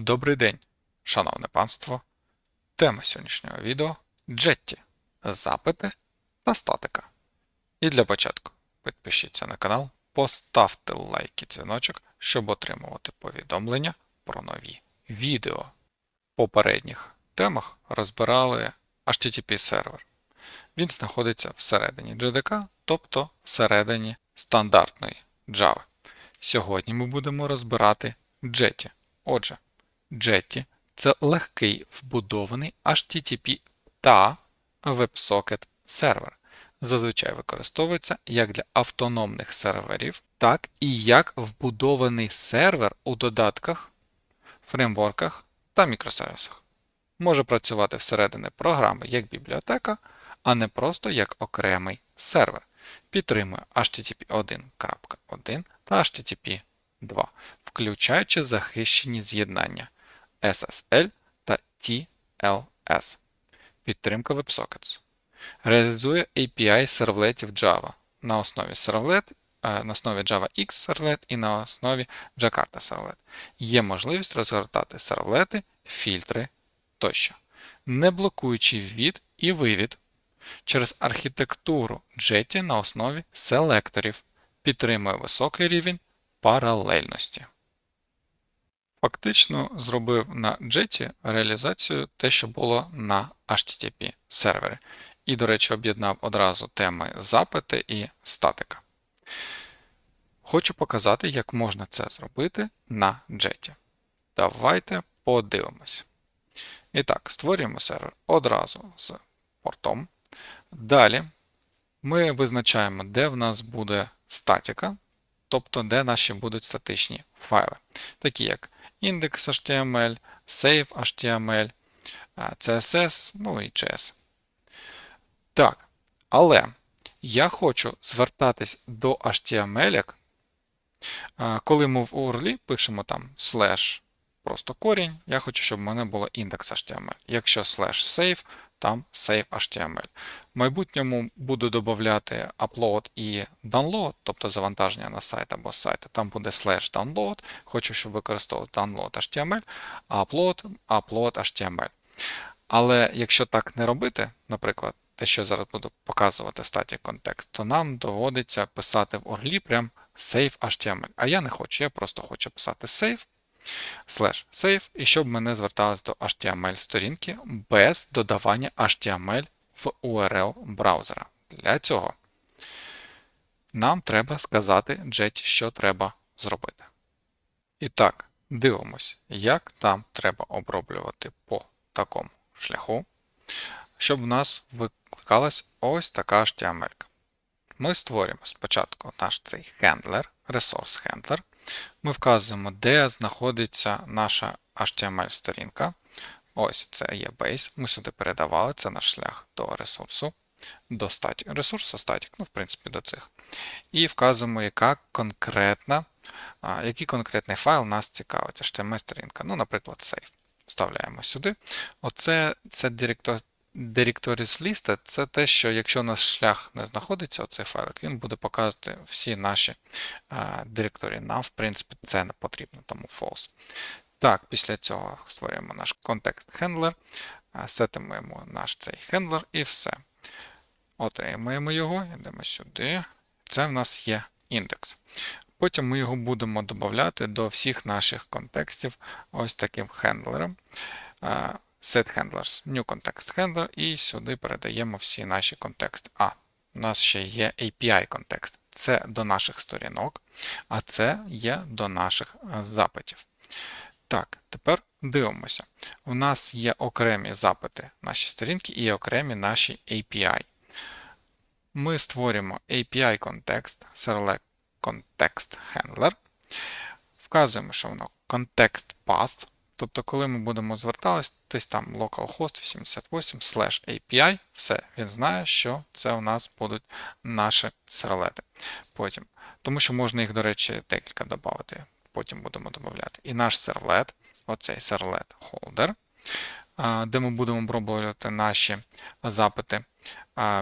Добрий день, шановне панство. Тема сьогоднішнього відео Jetty. Запити та статика. І для початку підпишіться на канал, поставте лайк і дзвіночок, щоб отримувати повідомлення про нові відео. В попередніх темах розбирали HTTP сервер. Він знаходиться всередині JDK, тобто всередині стандартної Java. Сьогодні ми будемо розбирати Jetty. Отже, Jetty – це легкий вбудований HTTP та WebSocket сервер. Зазвичай використовується як для автономних серверів, так і як вбудований сервер у додатках, фреймворках та мікросервісах. Може працювати всередині програми як бібліотека, а не просто як окремий сервер. Підтримує HTTP 1.1 та HTTP 2, включаючи захищені з'єднання SSL та TLS. Підтримка WebSockets. Реалізує API сервлетів Java на основі сервлет, е, на основі JavaX сервлет і на основі Jakarta сервлет. Є можливість розгортати сервлети, фільтри тощо, не блокуючи ввід і вивід через архітектуру Jetty на основі селекторів, підтримує високий рівень паралельності. Фактично зробив на Jetty реалізацію те, що було на HTTP сервері. І, до речі, об'єднав одразу теми запити і статика. Хочу показати, як можна це зробити на Jetty. Давайте подивимось. І так, створюємо сервер одразу з портом. Далі ми визначаємо, де в нас буде статика, тобто де наші будуть статичні файли, такі як index.html, save.html, CSS, ну і JS. Так, але я хочу звертатись до HTML, коли ми в URL пишемо там slash просто корінь, я хочу, щоб в мене було index.html. Якщо slash save, там save.html. В майбутньому буду додати upload і download, тобто завантаження на сайт або з сайту. Там буде slash download. Хочу, щоб використовувати download.html, а upload upload.html. Але якщо так не робити, наприклад, те, що я зараз буду показувати в статі контекст, то нам доводиться писати в орлі прям save.html. А я не хочу, я просто хочу писати save slash save, і щоб мене зверталось до HTML-сторінки без додавання HTML в URL браузера. Для цього нам треба сказати Jetty, що треба зробити. І так, дивимось, як там треба оброблювати по такому шляху, щоб в нас викликалась ось така HTML. Ми створюємо спочатку наш цей хендлер, ресурс хендлер. Ми вказуємо, де знаходиться наша HTML-сторінка. Ось це є base. Ми сюди передавали, це наш шлях до ресурсу, до статі, ресурсу статік, ну, в принципі, до цих. І вказуємо, яка конкретна, який конкретний файл нас цікавить, HTML-сторінка. Ну, наприклад, save. Вставляємо сюди. Оце це директор, Directories list це те, що якщо наш шлях не знаходиться, оцей файлик, він буде показувати всі наші директорії. Нам, в принципі, це не потрібно, тому false. Так, після цього створюємо наш контекст хендлер, сетимуємо наш цей хендлер і все. Отримуємо його, йдемо сюди. Це в нас є індекс. Потім ми його будемо додати до всіх наших контекстів ось таким хендлером setHandlers, New Context Handler, і сюди передаємо всі наші контексти. А, у нас ще є API-контекст. Це до наших сторінок, а це є до наших е, запитів. Так, тепер дивимося. У нас є окремі запити наші сторінки і окремі наші API. Ми створюємо API-контекст, Select Context Handler. Вказуємо, що воно context path. Тобто, коли ми будемо звертатись, там localhost 88 API, все, він знає, що це у нас будуть наші сервлети. Потім, Тому що можна їх, до речі, декілька додати. Потім будемо додати. І наш сервлет, оцей сервлет holder, де ми будемо оброблювати наші запити,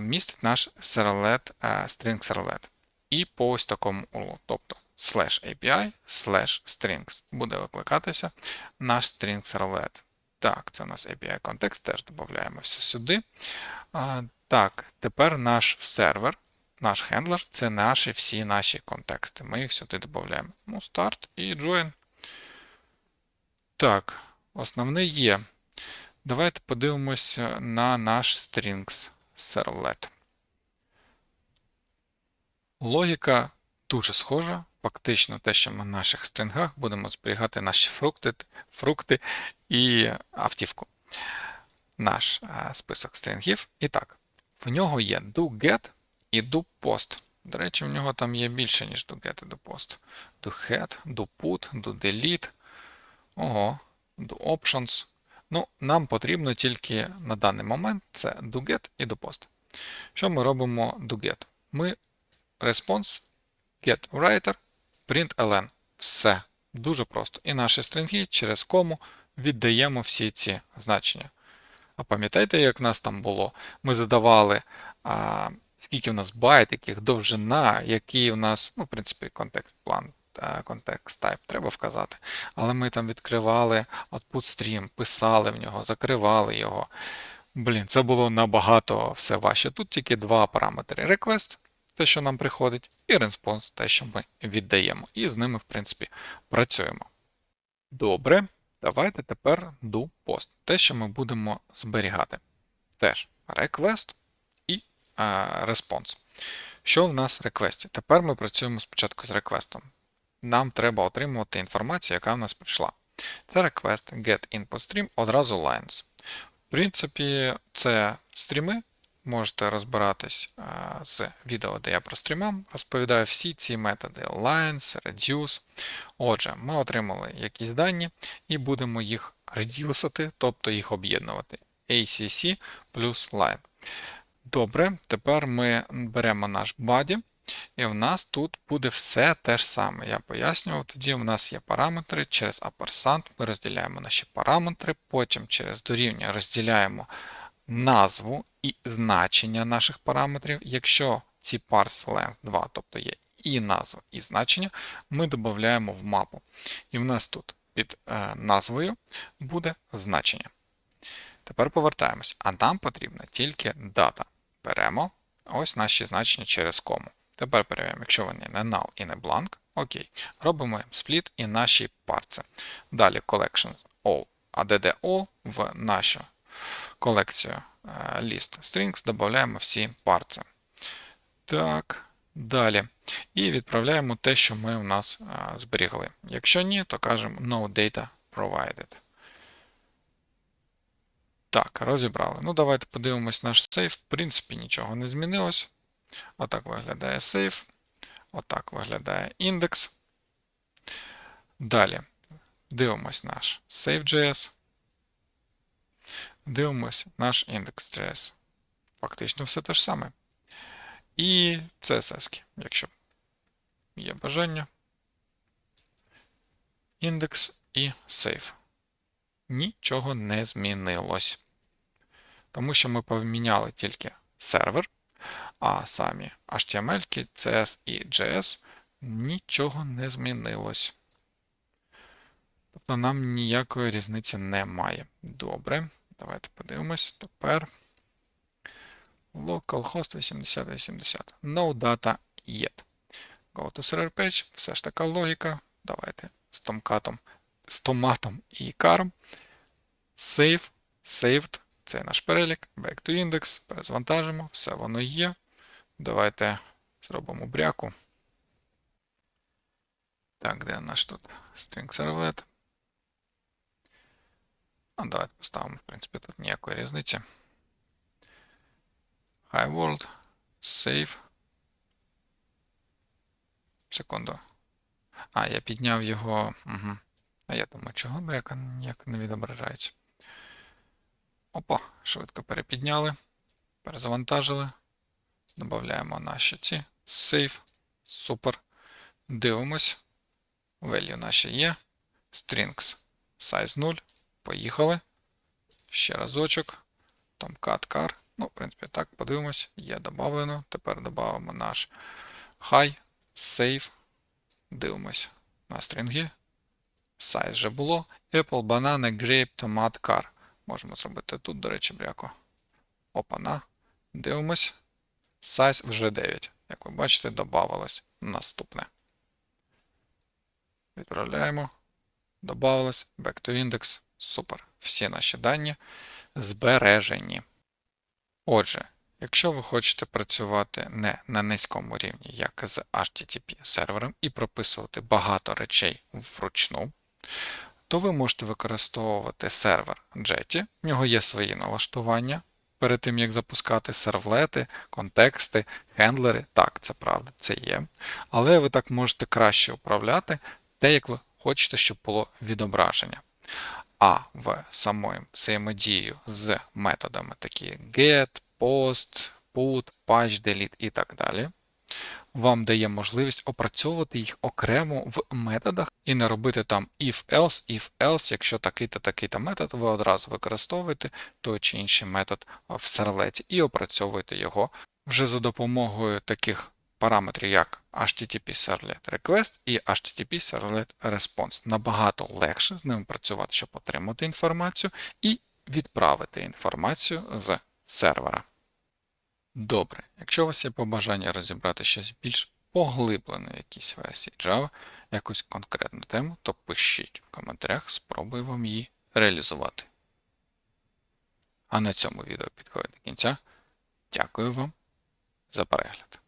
містить наш сервлет, string сервлет. І по ось такому URL. Тобто slash API slash strings. Буде викликатися наш string servlet. Так, це у нас API контекст, теж додаємо все сюди. Так, тепер наш сервер, наш хендлер це наші всі наші контексти. Ми їх сюди додаємо. Ну, start і join. Так, основне є. Давайте подивимося на наш strings servlet. Логіка дуже схожа. Фактично, те, що ми в наших стрингах будемо зберігати наші фрукти, фрукти і автівку. Наш е, список стрінгів. І так, в нього є doGet і doPost. До речі, в нього там є більше, ніж doGet і doPost. doHead, doPut, doDelete. Ого, doOptions. Ну, нам потрібно тільки на даний момент це doGet і doPost. Що ми робимо doGet? Ми response getWriter, println. Все. Дуже просто. І наші стрінги через кому віддаємо всі ці значення. А пам'ятаєте, як в нас там було? Ми задавали, а, скільки в нас байт, яких довжина, який у нас, ну, в принципі, контекст план, контекст type треба вказати. Але ми там відкривали output stream, писали в нього, закривали його. Блін, це було набагато все важче. Тут тільки два параметри: request, те, що нам приходить, і response, те, що ми віддаємо. І з ними, в принципі, працюємо. Добре. Давайте тепер do post. Те, що ми будемо зберігати. Теж request і а, response. Що в нас в реквесті? Тепер ми працюємо спочатку з реквестом. Нам треба отримувати інформацію, яка в нас прийшла. Це request get input stream, одразу lines. В принципі, це стріми. Можете розбиратись з відео, де я про стрімам розповідаю всі ці методи lines, reduce. Отже, ми отримали якісь дані і будемо їх редюсити, тобто їх об'єднувати. ACC плюс line. Добре, тепер ми беремо наш body, і в нас тут буде все те ж саме. Я пояснював, тоді в нас є параметри, через ampersand ми розділяємо наші параметри, потім через дорівнює розділяємо назву і значення наших параметрів. Якщо ці parse length 2, тобто є і назва, і значення, ми додаємо в мапу. І в нас тут під е, назвою буде значення. Тепер повертаємось. А нам потрібна тільки дата. Беремо ось наші значення через кому. Тепер перевіряємо, якщо вони не null і не blank, окей. Робимо split і наші парці. Далі collection all, а all в нашу колекцію е, list strings додаємо всі парці. Так, далі. І відправляємо те, що ми у нас зберігли. Якщо ні, то кажемо no data provided. Так, розібрали. Ну, давайте подивимось наш сейф. В принципі, нічого не змінилось. Отак виглядає сейф. Отак виглядає індекс. Далі дивимось наш save.js. Дивимось наш index.js. Фактично все те ж саме. І CSS, якщо є бажання. Індекс і save. Нічого не змінилось. Тому що ми поміняли тільки сервер, а самі HTML, CS і JS нічого не змінилось. Тобто нам ніякої різниці немає. Добре, давайте подивимось тепер. localhost 8080. No data yet. Go to server page, все ж така логіка. Давайте з томкатом, з томатом і каром. Save, saved, це наш перелік. Back to index, перезвантажимо, все воно є. Давайте зробимо бряку. Так, де наш тут string servlet? А давайте поставимо, в принципі, тут ніякої різниці. Hi world, save. Секунду. А, я підняв його. Угу. А я думаю, чого бряка ніяк не відображається. Опа, швидко перепідняли. Перезавантажили. Додаємо наші ці. Save. Супер. Дивимось. Value наші є. Strings. Size 0. Поїхали. Ще разочок. Tomcat car. Ну, в принципі, так, подивимось. Є додано. Тепер додамо наш high, save. Дивимось на стрінги. Size вже було. Apple, banana, grape, tomat, car. Можемо зробити тут, до речі, бряко. Опана. Дивимось. Size вже 9. Як ви бачите, додавалось наступне. Відправляємо. Добавилось. Back to index. Супер. Всі наші дані збережені. Отже, якщо ви хочете працювати не на низькому рівні, як з HTTP сервером, і прописувати багато речей вручну, то ви можете використовувати сервер Jetty. В нього є свої налаштування перед тим, як запускати сервлети, контексти, хендлери. Так, це правда, це є. Але ви так можете краще управляти те, як ви хочете, щоб було відображення. А в самої взаємодію з методами такі get, post, put, patch, delete і так далі, вам дає можливість опрацьовувати їх окремо в методах і не робити там if-else, if-else, якщо такий-то такий-то метод, ви одразу використовуєте той чи інший метод в сервлеті і опрацьовуєте його. Вже за допомогою таких параметрів, як HTTP Servlet Request і HTTP Servlet Response. Набагато легше з ними працювати, щоб отримати інформацію і відправити інформацію з сервера. Добре, якщо у вас є побажання розібрати щось більш поглиблено в якійсь версії Java, якусь конкретну тему, то пишіть в коментарях, спробую вам її реалізувати. А на цьому відео підходить до кінця. Дякую вам за перегляд.